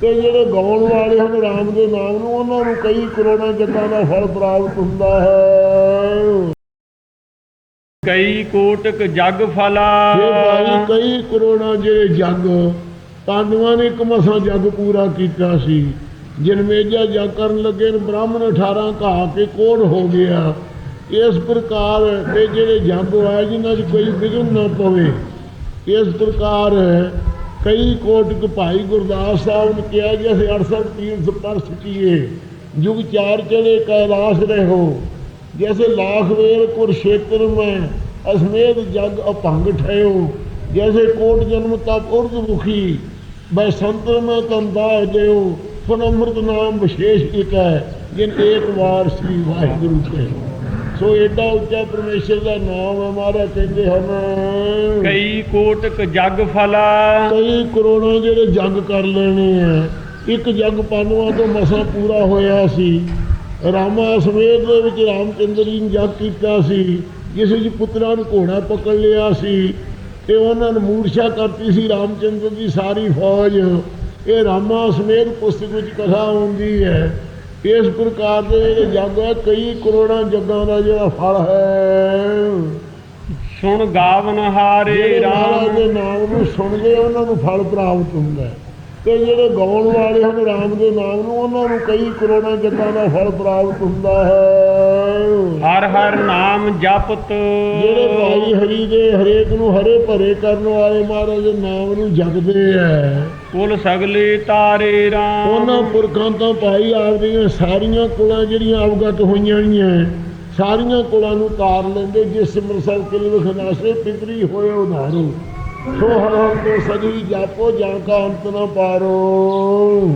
ਤੇ ਜਿਹੜੇ ਗਾਉਣ ਵਾਲੇ ਹਨ ਰਾਮ ਦੇ ਨਾਮ ਨੂੰ ਉਹਨਾਂ ਨੂੰ ਕਈ ਕਰੋੜਾਂ ਜੱਗਾਂ ਦਾ ਫਲ ਪ੍ਰਾਪਤ ਹੁੰਦਾ ਹੈ। ਕਈ ਕੋਟਕ ਜਗ ਫਲਾ। ਭਾਈ ਕਈ ਕਰੋੜਾਂ ਜਿਹੜੇ ਜੱਗ ਪਾਂਡਵਾਂ ਨੇ ਇੱਕ ਮਸਾਂ ਜੱਗ ਪੂਰਾ ਕੀਤਾ ਸੀ। ਜਨਮੇਜਾ ਜੱਗ ਕਰਨ ਲੱਗੇ ਨੇ ਬ੍ਰਾਹਮਣ 18 ਕਹਾ ਕੇ ਕੋੜ ਹੋ ਗਿਆ। ਇਸ ਪ੍ਰਕਾਰ ਇਹ ਜਿਹੜੇ ਜੱਗ ਹੋਏ ਜਿਨ੍ਹਾਂ 'ਚ ਕੋਈ ਵਿਘਨ ਨਾ ਪਵੇ ਇਸ ਪ੍ਰਕਾਰ ਕਈ ਕੋਟਿਕ ਭਾਈ ਗੁਰਦਾਸ ਸਾਹਿਬ ਨੇ ਕਿਹਾ ਜੇ ਅਸੀਂ 68 ਤੀਨ ਸਪਰ ਸਟੀਏ ਜੁਗ ਚਾਰ ਚਲੇ ਕੈਲਾਸ਼ ਰਹੋ ਜੈਸੇ ਲਾਖ ਵੇਲ ਕੁਰਸ਼ੇਤਰ ਮੈਂ, ਅਸਮੇਧ ਜਗ ਅਪੰਗ ਠਹਿਓ। ਜੈਸੇ ਕੋਟ ਜਨਮ ਤਪ ਉਰਦ ਮੁਖੀ ਬੈ ਸੰਤ ਮੈਂ ਤੰਦਾ ਦਿਓ। ਫਨ ਅੰਮ੍ਰਿਤ ਨਾਮ ਵਿਸ਼ੇਸ਼ ਇਕ ਹੈ, ਜਿਨ ਇੱਕ ਵਾਰ ਸ੍ਰੀ ਵਾਹਿਗੁਰੂ ਕੇ ਸੋ ਏਡਾ ਉੱਚਾ ਪਰਮੇਸ਼ਰ ਦਾ ਨਾਮ ਹੈ ਮਾਰਾ ਕਹਿੰਦੇ ਹਨ। ਕਈ ਕੋਟਕ ਜਗ ਫਲਾ। ਕਈ ਕਰੋੜਾਂ ਜਿਹੜੇ ਜੱਗ ਕਰ ਲੈਣੇ ਆ। ਇੱਕ ਜੱਗ ਪਾਨੂਆਂ ਤੋਂ ਮਸਾ ਪੂਰਾ ਹੋਇਆ ਸੀ। ਰਾਮਾ ਸਮੇਤ ਦੇ ਵਿੱਚ ਰਾਮਚੰਦਰ ਜੀ ਨੇ ਜੱਗ ਕੀਤਾ ਸੀ। ਜਿਸ ਵਿੱਚ ਪੁੱਤਰਾਂ ਨੂੰ ਘੋੜਾ ਪਕੜ ਲਿਆ ਸੀ ਤੇ ਉਹਨਾਂ ਨੇ ਮੂਰਛਾ ਕਰਤੀ ਸੀ ਰਾਮਚੰਦਰ ਦੀ ਸਾਰੀ ਫੌਜ। ਇਹ ਰਾਮਾ ਸਮੇਤ ਪੁਸਤਕ ਵਿੱਚ ਕਥਾ ਹੁੰਦੀ ਹੈ। ਇਸ ਪ੍ਰਕਾਰ ਦੇ ਜਿਹੜੇ ਜੱਗ ਹੈ ਕਈ ਕਰੋੜਾਂ ਜੱਗਾਂ ਦਾ ਜਿਹੜਾ ਫਲ ਹੈ। ਸੁਣ ਗਾਵਨ ਹਾਰੇ ਰਾਮ। ਦੇ ਨਾਮ ਨੂੰ ਸੁਣਦੇ ਆ, ਉਹਨਾਂ ਨੂੰ ਫਲ ਪ੍ਰਾਪਤ ਹੁੰਦਾ ਹੈ। ਤੇ ਜਿਹੜੇ ਗਾਉਣ ਵਾਲੇ ਹਨ ਰਾਮ ਦੇ ਨਾਮ ਨੂੰ ਉਹਨਾਂ ਨੂੰ ਕਈ ਕਰੋੜਾਂ ਜੱਗਾਂ ਦਾ ਫਲ ਪ੍ਰਾਪਤ ਹੁੰਦਾ ਹੈ। ਹਰ ਹਰ ਨਾਮ ਜਪਤ। ਜਿਹੜੇ ਭਾਈ ਹਰੀ ਦੇ ਹਰੇਕ ਨੂੰ ਹਰੇ ਭਰੇ ਕਰਨ ਵਾਲੇ ਮਹਾਰਾਜ ਦੇ ਨਾਮ ਨੂੰ ਜਪਦੇ ਆ। ਕੁਲ ਸਗਲੇ ਤਾਰੇ ਰਾਮ। ਉਹਨਾਂ ਪੁਰਖਾਂ ਤੋਂ ਭਾਈ ਆਪਦੀਆਂ ਸਾਰੀਆਂ ਕੁਲਾਂ ਜਿਹੜੀਆਂ ਅਵਗਤ ਹੋਈਆਂ ਨੇ ਸਾਰੀਆਂ ਕੁਲਾਂ ਨੂੰ ਤਾਰ ਲੈਂਦੇ ਜਿਸ ਸਿਮਰ ਸਭ ਕਿਲ ਵਿਖਨਾਸੇ ਪਿਤਰੀ ਹੋਏ ਉਧਾਰੂ। ਸੋ ਹਰ ਹਰ ਤੋਂ ਸਜੀ ਜਾਪੋ ਜਾਂ ਕਾ ਅੰਤ ਨਾ ਪਾਰੋ।